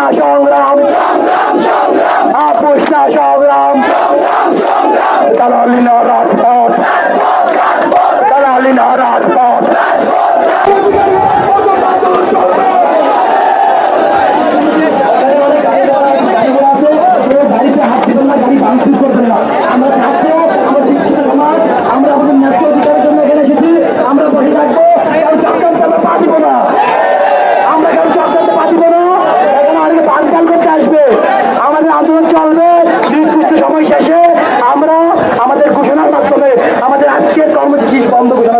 আপোষা সংগ্রাম। আপোষা সংগ্রাম। তারা লিন রাজপথ। তারা লিন রাজপথ। বাড়িতে হাত চলবে নির্দিষ্ট সময় শেষে আমরা আমাদের ঘোষণার মাধ্যমে আমাদের আজকের কর্মসূচি বন্ধ ঘোষণা